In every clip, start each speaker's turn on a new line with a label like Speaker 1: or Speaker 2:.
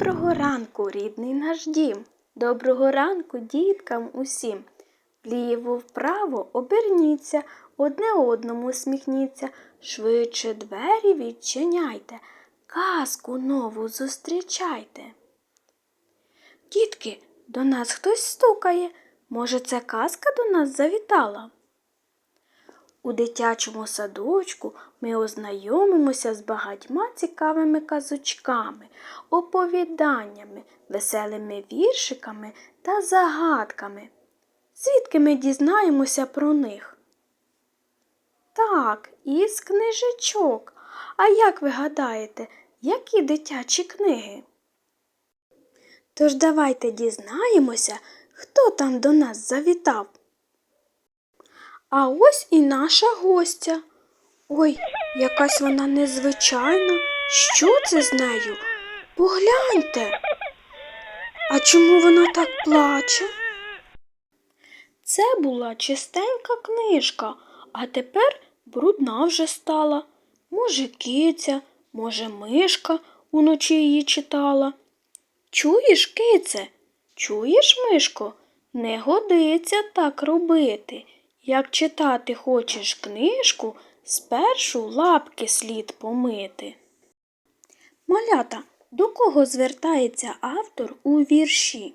Speaker 1: Доброго ранку, рідний наш дім. Доброго ранку діткам усім. Вліво вправо оберніться, одне одному усміхніться, швидше двері відчиняйте, казку нову зустрічайте. Дітки, до нас хтось стукає. Може, це казка до нас завітала? У дитячому садочку ми ознайомимося з багатьма цікавими казочками, оповіданнями, веселими віршиками та загадками. Звідки ми дізнаємося про них? Так, із книжечок. А як ви гадаєте, які дитячі книги? Тож давайте дізнаємося, хто там до нас завітав. А ось і наша гостя. Ой, якась вона незвичайна. Що це з нею? Погляньте. А чому вона так плаче? Це була чистенька книжка, а тепер брудна вже стала. Може, киця, може, мишка уночі її читала. Чуєш, кице? Чуєш, мишко? Не годиться так робити. Як читати хочеш книжку, спершу лапки слід помити. Малята, до кого звертається автор у вірші?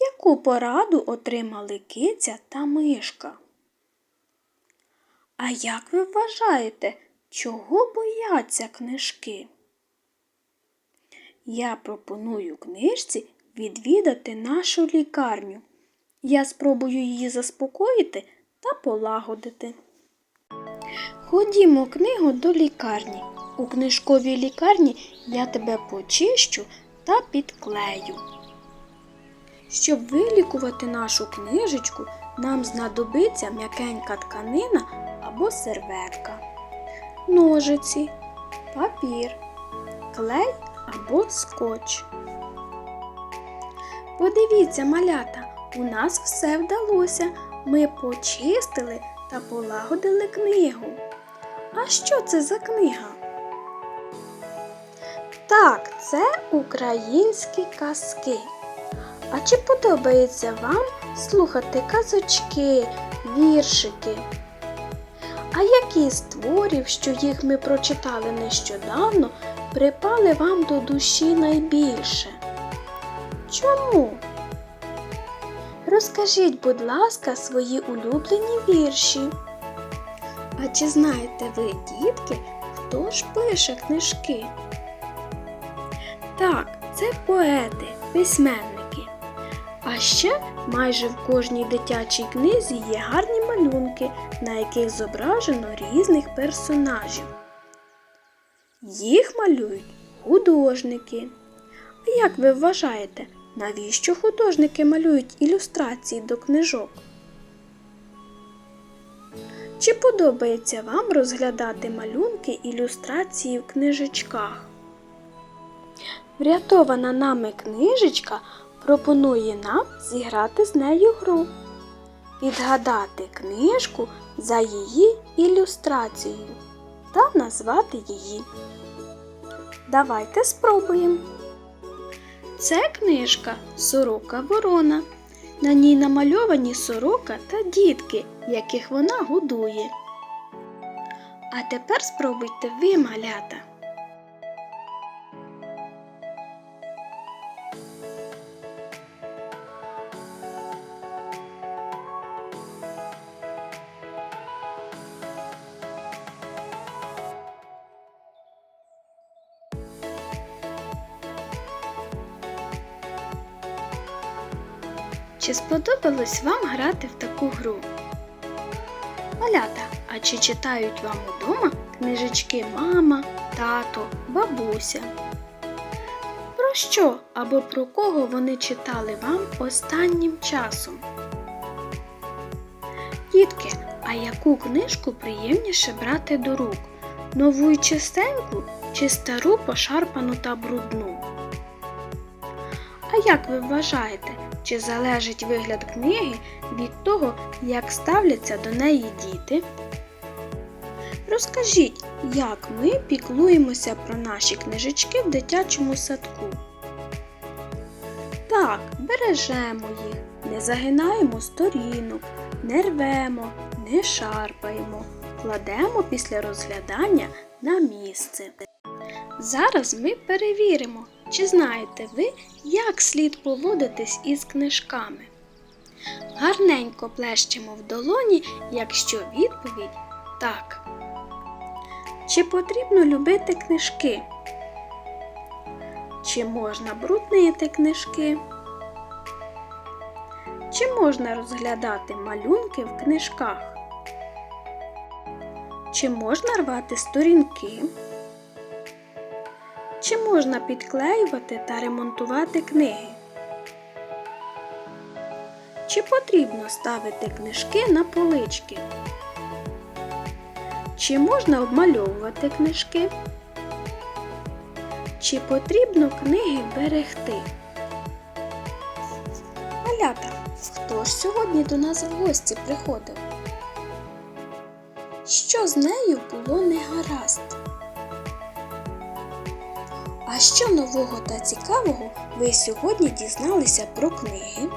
Speaker 1: Яку пораду отримали киця та мишка? А як ви вважаєте, чого бояться книжки? Я пропоную книжці відвідати нашу лікарню. Я спробую її заспокоїти та полагодити. Ходімо книгу до лікарні. У книжковій лікарні я тебе почищу та підклею. Щоб вилікувати нашу книжечку, нам знадобиться м'якенька тканина або серветка, ножиці, папір, клей або скотч. Подивіться, малята, у нас все вдалося. Ми почистили та полагодили книгу. А що це за книга? Так, це українські казки. А чи подобається вам слухати казочки, віршики? А які з творів, що їх ми прочитали нещодавно, припали вам до душі найбільше? Чому? Розкажіть, будь ласка, свої улюблені вірші. А чи знаєте ви, дітки, хто ж пише книжки? Так, це поети, письменники. А ще майже в кожній дитячій книзі є гарні малюнки, на яких зображено різних персонажів. Їх малюють художники. А як ви вважаєте, навіщо художники малюють ілюстрації до книжок? Чи подобається вам розглядати малюнки ілюстрації в книжечках? Врятована нами книжечка пропонує нам зіграти з нею гру, відгадати книжку за її ілюстрацією та назвати її. Давайте спробуємо. Це книжка Сорока Ворона. На ній намальовані сорока та дітки, яких вона годує. А тепер спробуйте ви, малята. Чи сподобалось вам грати в таку гру? Малята, а чи читають вам удома книжечки мама, тато, бабуся? Про що або про кого вони читали вам останнім часом? Дітки, а яку книжку приємніше брати до рук? Нову і чистеньку чи стару пошарпану та брудну? А як ви вважаєте, чи залежить вигляд книги від того, як ставляться до неї діти? Розкажіть, як ми піклуємося про наші книжечки в дитячому садку? Так, бережемо їх, не загинаємо сторінок, не рвемо, не шарпаємо, кладемо після розглядання на місце. Зараз ми перевіримо, чи знаєте ви, як слід поводитись із книжками. Гарненько плещемо в долоні, якщо відповідь так. Чи потрібно любити книжки? Чи можна бруднити книжки? Чи можна розглядати малюнки в книжках? Чи можна рвати сторінки? Чи можна підклеювати та ремонтувати книги? Чи потрібно ставити книжки на полички? Чи можна обмальовувати книжки? Чи потрібно книги берегти? Малята, хто ж сьогодні до нас в гості приходив? Що з нею було негаразд? А що нового та цікавого ви сьогодні дізналися про книги?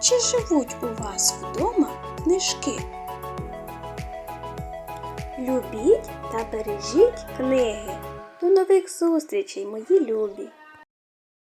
Speaker 1: Чи живуть у вас вдома книжки? Любіть та бережіть книги. До нових зустрічей, мої любі!